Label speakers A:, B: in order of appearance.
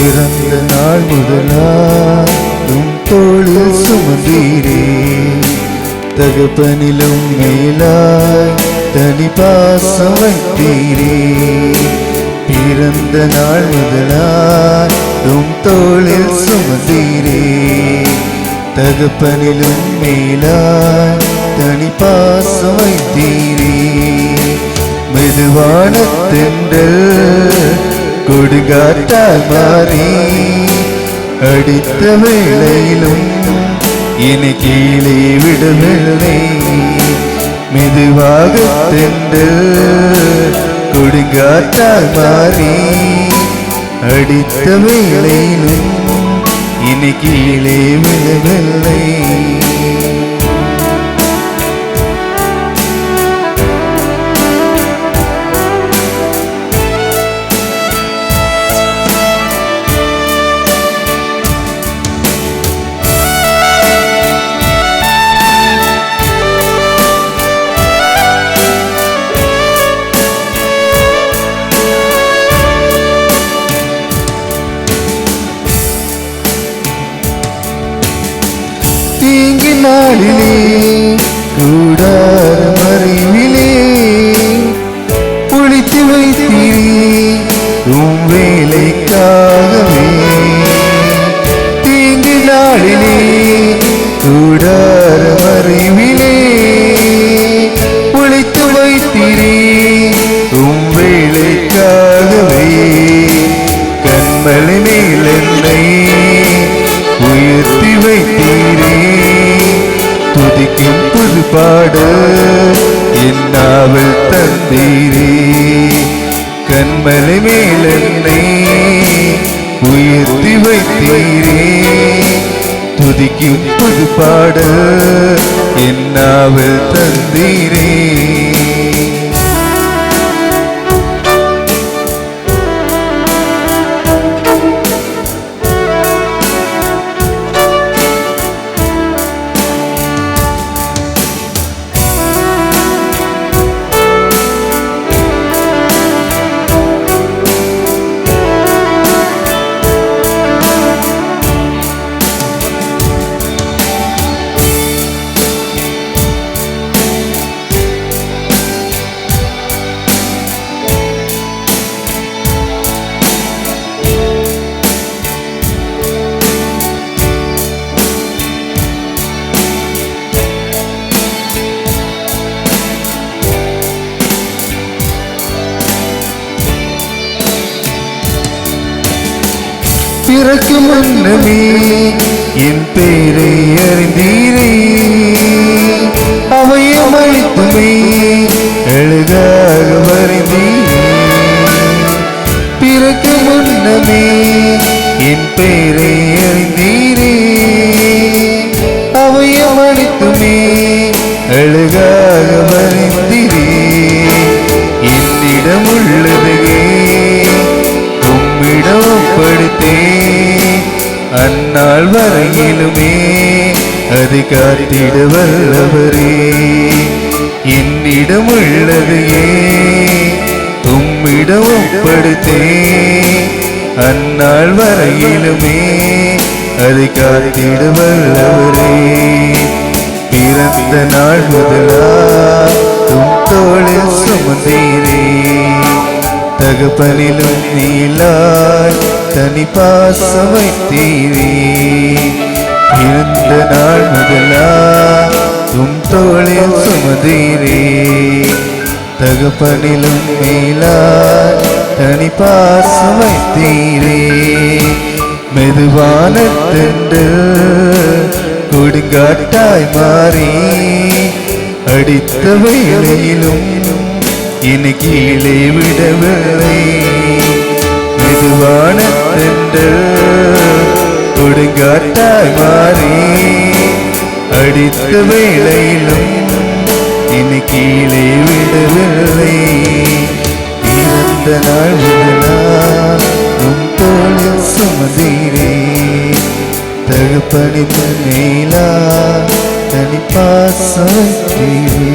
A: பிறந்த நாள் முதலாம் தோளில் சுமந்தீரே. தகப்பனிலும் மேலாய் தனி பாசம் வைத்தீரே பிறந்த நாள் முதலாய் உம் தோளில் சுமந்தீரே. தகப்பனிலும் மேலாய் தனி பாசம் வைத்தீரே மெதுவான தென்றல் கொடுங்காற்றால் மாறி அடித்த வேளையிலும் என்னை கீழே விடவில்லை மெதுவாக தென்றல் கொடுங்காற்றால் மாறி அடித்த வேளையிலும் என்னை கீழே நீங்கி நாளிலே கூடார மறைவிலே ஒளித்து வைத்தீரே உம் வேலைக்காகவே. தீங்கி நாளிலே கூடார மறைவிலே ஒளித்து வைத்தீரே உம் வேலைக்காகவே. கண்மலை மேலென்னை உயர்த்தி வைத்தீரே. வெளிப்பாடு புது தந்தீரே. கண்மலை மேல் என்னை உயர்த்தி வைத்தீரே. துதிக்கும் புது என்னாவில் தந்தீரே. பிறக்கும் முன்னமே என் பேரை அறிந்தீரே. அவையும் அழித்துமே அழகாக வருந்தீரே. பிறக்கும் முன்னமே என் பேரை அறிந்தீரே. அவையும் அழித்துமே அழகாக அந்நாள் வரையிலுமே அது காத்திட வல்லவரே என்னிடம் உள்ளதையே உம்மிடம் ஒப்படுத்தே. அந்நாள் வரையிலுமே அது காத்திட வல்லவரே பிறந்த நாள் முதலா உம் தோளில் சுமந்தீரே. தகப்பனிலும் நீலாய் தனி பாசம் வைத்தீவி இருந்த நாள் முதலா உம் தோளில் சுமதீரே தகப்பனிலும் மேலா தனி பாசம் வைத்தீரே மெதுவான தென்றல் கொடுங்காட்டாய் மாறி அடித்த வேளையிலும் என கீழே விடவில்லை மெதுவான தென்றல் கொடுங்காட்டாய் மாறி அடித்த வேளையிலும் என்னை கீழே விடவில்லை. இறந்த நாள் முதலா உம் தோளில் சுமந்தீரே. தகப்பனின் மேலா தனி பாசம் வைத்தீரே